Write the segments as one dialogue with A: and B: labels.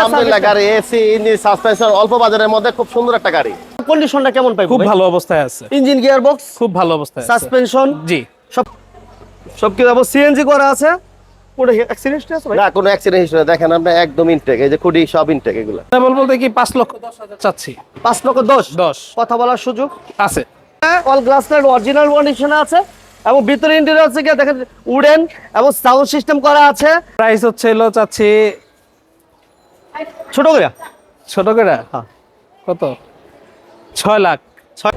A: আলহামদুলিল্লাহ গাড়ি AC engine suspension অল্প বাজারের মধ্যে খুব সুন্দর একটা গাড়ি।
B: কন্ডিশনটা কেমন পাইবো
C: খুব ভালো অবস্থায় আছে।
B: ইঞ্জিন গিয়ার বক্স
C: খুব ভালো অবস্থায় আছে।
B: সাসপেনশন
C: জি।
B: সব সব কি যাব সিএনজি করা আছে? পুরো অ্যাক্সিডেন্ট আছে
A: না কোনো অ্যাক্সিডেন্ট হিস্ট্রি দেখেন আপনি একদম ইনটেক এই যে খুঁটি সব ইনটেক এগুলো।
C: ডাবল বলতে কি পাঁচ লক্ষ হাজার চাচ্ছি।
B: পাঁচ লক্ষ কথা বলার সুযোগ?
C: আছে।
B: অল গ্লাস লাইট অরিজিনাল কন্ডিশনে আছে এবং ভিতরে ইন্টেরিয়র আছে কি দেখেন উডেন এবং সাউন্ড সিস্টেম করা আছে।
C: প্রাইস হচ্ছে হলো চাচ্ছি
B: ছোট করে?
C: ছোট করে?
B: হ্যাঁ।
C: কত? ছয় লাখ।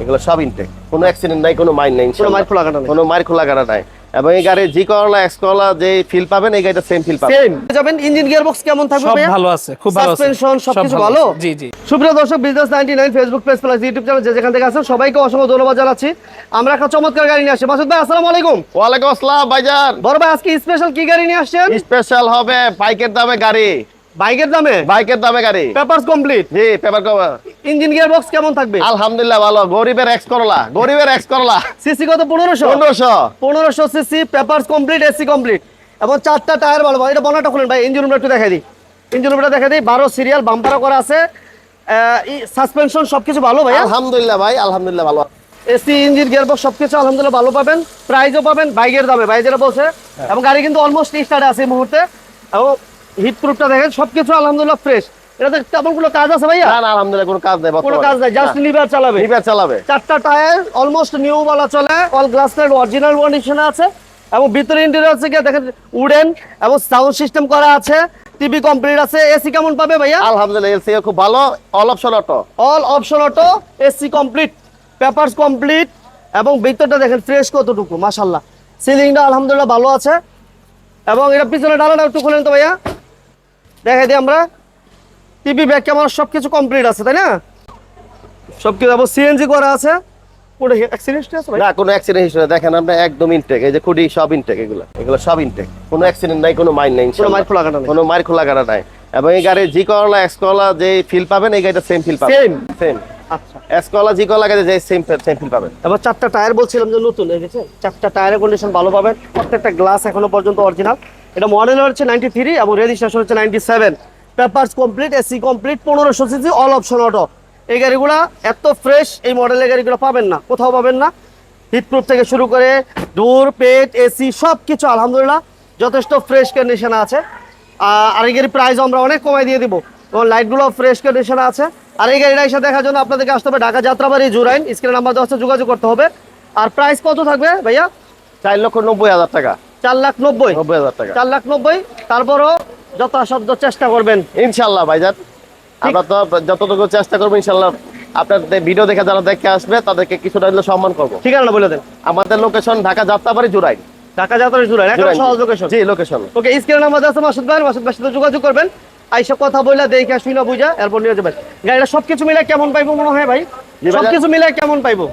A: এগুলো সব ইনটেক কোনো অ্যাক্সিডেন্ট নাই কোনো মাইন নাই।
B: কোনো। মাইর খোলা কাটা নেই।
A: কোনো মার খোলা গাড়া নাই। এবং এই গাড়ি জি করলা এক্স করলা যে ফিল পাবেন এই গাড়িটা সেম ফিল পাবেন।
B: সেম যাবেন ইঞ্জিন গিয়ার বক্স কেমন থাকবে
C: সব ভালো আছে খুব ভালো আছে।
B: Suspension সবকিছু ভালো?
C: জি জি।
B: সুপ্রিয় দর্শক business ninety nine Facebook page plus YouTube channel যে যেখান থেকে আছেন সবাইকে অসংখ্য ধন্যবাদ জানাচ্ছি। আমরা একটা চমৎকার গাড়ি নিয়ে আসছি মাসুদ ভাই আসসালামু আলাইকুম।
A: ওয়ালাইকুম আসসালাম ভাইজান।
B: বড় ভাই আজকে স্পেশাল কি গাড়ি নিয়ে আসছেন?
A: স্পেশাল হবে বাইকের দামে গাড়ি।
B: বাইকের দামে?
A: বাইকের দামে গাড়ি।
B: পেপারস কমপ্লিট
A: জি paper cover
B: engine gear box কেমন থাকবে?
A: আলহামদুলিল্লাহ ভালো। গরিবের এক্স করলা গরিবের এক্স করলা
B: সিসি কত? পনেরোশো?
A: পনেরোশো।
B: পনেরোশো CC papers complete AC complete এবং চারটা টায়ার ভালো ভাই এটা বনাটা খুলেন ভাই ইঞ্জিন রুমটা একটু দেখাই দিই। ইঞ্জিন রুমটা দেখাই দিই। বারো সিরিয়াল বাম্পারও করা আছে। সাসপেনশন সবকিছু ভালো ভাই
A: আলহামদুলিল্লাহ ভাই আলহামদুলিল্লাহ ভালো।
B: এসি ইঞ্জিন গিয়ারবক্স সবকিছু আলহামদুলিল্লাহ ভালো পাবেন। প্রাইজও পাবেন বাইকের দামে। ভাই যেটা বলছে। এবং গাড়ি কিন্তু অলমোস্ট স্টার্ট আছে এই মুহূর্তে। এবং হিট প্রুফটা দেখেন সবকিছু আলহামদুলিল্লাহ ফ্রেশ এটাতে তেমন কোনো কাজ আছে ভাইয়া?
A: না না আলহামদুলিল্লাহ কোনো কাজ নেই
B: কোনো কাজ নাই জাস্ট লিভার চালাবে।
A: লিভার চালাবে।
B: চারটা টায়ার অলমোস্ট নিউ বলা চলে অল গ্লাস লাইট অরিজিনাল কন্ডিশনে আছে। এবং ভিতরে ইন্টেরিয়র আছে দেখেন উডেন এবং সাউন্ড সিস্টেম করা আছে। টিভি কমপ্লিট আছে। এসি কেমন পাবে ভাইয়া?
A: আলহামদুলিল্লাহ এলসি খুব ভালো। All option auto
B: all option auto AC complete papers complete এবং ভিতরটা দেখেন ফ্রেশ কতটুকু মাশাল্লাহ সিলিংটা আলহামদুলিল্লাহ ভালো আছে। এবং এটা পিছনে ডালাটা একটু খুলেন তো ভাইয়া। দেখাই দিই আমরা। টিভি ব্যাক ক্যামেরা সব কিছু কমপ্লিট আছে তাই না? সব কিছু আবার সিএনজি করা আছে। অ্যাক্সিডেন্ট আছে
A: না কোনো অ্যাক্সিডেন্ট দেখেন আপনি একদম ইনটেক এই যে খুঁটি সব ইনটেক এগুলো। এগুলো সব ইনটেক কোনো অ্যাক্সিডেন্ট নাই কোনো মাইন নাই
B: কোনো। মাইর খোলা কাটা
A: কোনো খোলা গাড়া নাই। এবং এই গাড়ি জি করলা এক্স করলা যে ফিল পাবেন এই গাড়িটা সেম ফিল পাবেন।
B: Same?
A: সেম
B: আচ্ছা।
A: এক্স করলা জি করলা গাড়ি যে সেম সেম ফিল পাবেন।
B: এবার চারটা টায়ার বলছিলাম যে নতুন গেছে চারটা টায়ারের কন্ডিশন ভালো পাবেন। প্রত্যেকটা গ্লাস এখনও পর্যন্ত অরিজিনাল এটা মডেল হচ্ছে নাইনটি থ্রি এবং রেজিস্ট্রেশন হচ্ছে ninety seven papers complete AC complete পনেরোশো সিসি অল অপশন অটো এই গাড়িগুলো এত ফ্রেশ এই মডেলের গাড়িগুলো পাবেন না, কোথাও পাবেন না। হিটপ্রুফ থেকে শুরু করে ডোর পেট এসি সব কিছু আলহামদুলিল্লাহ, যথেষ্ট ফ্রেশ কন্ডিশনে আছে। আর এই গাড়ির প্রাইস আমরা অনেক কমাই দিয়ে দিব। এবং লাইটগুলো ফ্রেশ কন্ডিশনে আছে। আর এই গাড়িটা এসে দেখার জন্য আপনাদেরকে আসতে হবে ঢাকা যাত্রাবাড়ি জুরাইন স্ক্রিন নাম্বার আছে, যোগাযোগ করতে হবে। আর প্রাইস কত থাকবে ভাইয়া?
A: চার লক্ষ নব্বই হাজার টাকা।
B: চার লাখ নব্বই।
A: নব্বই হাজার টাকা।
B: চার লাখ নব্বই তারপরও যথাসাধ্য চেষ্টা করবেন।
A: ইনশাল্লাহ ভাইজান। আমরা তো যতটুকু চেষ্টা করব ইনশাল্লাহ আপনার ভিডিও দেখে যারা দেখে আসবে তাদেরকে কিছুটা হলে সম্মান করব।
B: ঠিকানা বলে দেন।
A: আমাদের লোকেশন ঢাকা যাত্রাবাড়ি জুরাই
B: ঢাকা যাত্রা জুরাইন। একটা সহজ লোকেশন
A: জি লোকেশন
B: ওকে স্ক্রিন নাম্বার দেওয়া আছে মাসুদ ভাই মাসুদ ভাইয়ের সাথে যোগাযোগ করবেন। আইসা কথা বইলা দেখে শুই না বুঝা এরপর নিয়ে যাবেন। গাড়িটা সবকিছু মিলে কেমন পাইবো মনে হয় ভাই? সবকিছু মিলে কেমন পাইবো?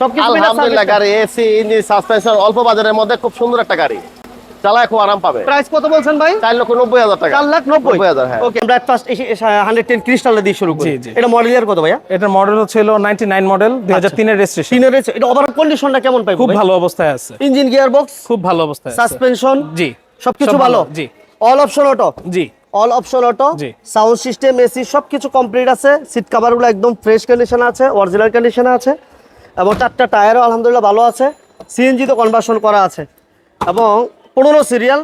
A: আলহামদুলিল্লাহ গাড়ি এসি ইঞ্জিন সাসপেনশন অল্প বাজারের মধ্যে খুব সুন্দর একটা গাড়ি। চালায় খুব আরাম পাবে।
B: প্রাইস কত বলছেন ভাই?
A: চার লক্ষ নব্বই হাজার টাকা।
B: চার লাখ নব্বই?
A: নব্বই হাজার হ্যাঁ।
B: ওকে আমরা ফার্স্ট হান্ড্রেড টেন ক্রিস্টাল দিয়ে শুরু করি।
C: জি, জি।
B: এটা মডেল ইয়ার কত ভাইয়া?
C: এটার মডেল হচ্ছে নাইনটি নাইন মডেল দুই হাজার তিনের রেজিস্ট্রেশন
B: তিনের এটা ওভারঅল কন্ডিশনটা কেমন পাইবো
C: খুব ভালো অবস্থায় আছে।
B: ইঞ্জিন গিয়ার বক্স
C: খুব ভালো অবস্থায় আছে।
B: সাসপেনশন
C: জি।
B: সবকিছু ভালো?
C: জি।
B: অল অপশন অটো
C: জি।
B: অল অপশন অটো
C: জি।
B: সাউন্ড সিস্টেম এসি সবকিছু কমপ্লিট আছে। সিট কভারগুলো একদম ফ্রেশ কন্ডিশনে আছে অরিজিনাল কন্ডিশনে আছে। এবং চারটা টায়ারও আলহামদুলিল্লাহ ভালো আছে। সিএনজি তো কনভার্সন করা আছে। এবং পনেরো সিরিয়াল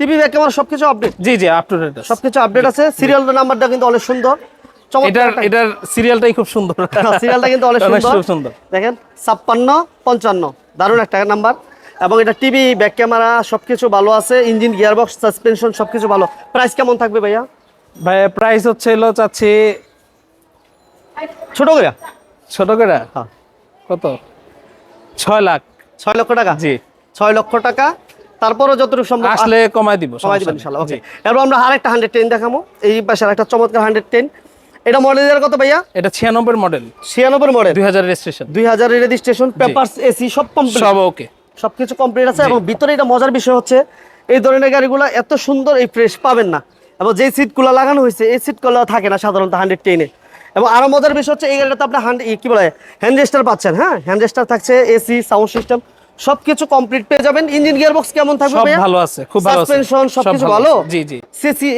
B: টিভি ব্যাক ক্যামেরা সবকিছু আপডেট
C: জি জি আপ টু ডেট
B: সবকিছু আপডেট আছে। সিরিয়াল নাম্বারটা কিন্তু অনেক সুন্দর।
C: এটার এটার সিরিয়ালটাই খুব সুন্দর।
B: সিরিয়ালটা কিন্তু অনেক সুন্দর।
C: সুন্দর
B: দেখেন ছাপ্পান্ন পঞ্চান্ন। দারুণ একটা নাম্বার এবং এটা টিভি ব্যাক ক্যামেরা সবকিছু ভালো আছে। ইঞ্জিন গিয়ারবক্স সাসপেনশন সবকিছু ভালো। প্রাইস কেমন থাকবে ভাইয়া?
C: ভাই প্রাইস হচ্ছে হলো চাচ্ছি
B: ছোট করে
C: ছোট করে
B: হ্যাঁ।
C: কত? ছয় লাখ।
B: ছয় লক্ষ টাকা?
C: জি।
B: ছয় লক্ষ টাকা। তারপরও যতটুকু সম্ভব
C: আসলে কমাই দিব
B: সময়
C: সমস্যা
B: দিবেন ইনশাল্লাহ ওকে আমরা আরেকটা হান্ড্রেড টেন দেখাবো। এই পাশে একটা চমৎকার হান্ড্রেড টেন এটা মডেলের কত ভাইয়া?
C: এটা ছিয়ানব্বই মডেল
B: ছিয়ানব্বই মডেল
C: দুই হাজার রেজিস্ট্রেশন
B: দুই হাজার রেজিস্ট্রেশন পেপারস এসি সব কমপ্লিট
C: সব ওকে
B: সবকিছু কমপ্লিট আছে এবং ভিতরে এটা মজার বিষয় হচ্ছে এই ধরনের গাড়িগুলো এত সুন্দর এই ফ্রেশ পাবেন না। এবং যেই সিটগুলো লাগানো হয়েছে এই সিটগুলো থাকে না সাধারণত হান্ড্রেড টেনে এবং আরও মজার বিষয় হচ্ছে এই গাড়িটাতে আপনি হান্ড কি বলে হ্যান্ড রেস্টার পাচ্ছেন হ্যান্ড হ্যান্ড রেস্টার থাকছে এসি সাউন্ড সিস্টেম সবকিছু কমপ্লিট পেয়ে যাবেন। ইঞ্জিন গিয়ার বক্স কেমন থাকবে
C: সব ভালো আছে খুব ভালো আছে।
B: সাসপেনশন সবকিছু
C: ভালো জি জি।
B: সিসি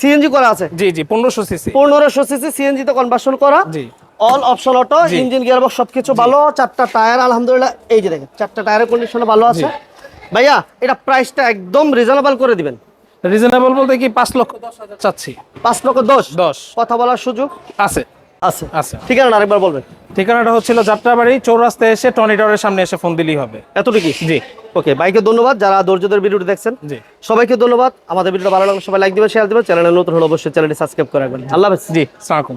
B: সিএনজি করা আছে?
C: জি জি পনেরোশো সিসি
B: পনেরোশো সিসি সিএনজি তে কনভার্সন করা।
C: জি।
B: All option auto engine gear box সবকিছু ভালো চারটা টায়ার আলহামদুলিল্লাহ এই যে দেখেন চারটা টায়ারের কন্ডিশন ভালো আছে। ভাইয়া এটা প্রাইসটা একদম রিজনেবল করে দিবেন।
C: রিজনেবল বলতে কি পাঁচ লক্ষ দশ হাজার চাচ্ছি।
B: পাঁচ লক্ষ দশ?
C: দশ।
B: কথা বলার সুযোগ?
C: আছে।
B: আছে।
C: আচ্ছা
B: ঠিকানা আরেকবার বলবেন।
C: ঠিকানাটা হচ্ছিল যাত্রাবাড়ি চৌরাস্তায় এসে টনিটরের সামনে এসে ফোন দিলেই হবে।
B: এতটুকু
C: জি।
B: ওকে বাইকে ধন্যবাদ। যারা দর্যদের ভিডিওটি দেখছেন
C: জি।
B: সবাইকে ধন্যবাদ। আমাদের ভিডিওটা ভালো লাগলে সবাই লাইক দিবেন শেয়ার দিবেন। চ্যানেলে নতুন হলে অবশ্যই চ্যানেলটি সাবস্ক্রাইব করে রাখবেন। আল্লাহ হাফেজ।
C: জি সালামালাইকুম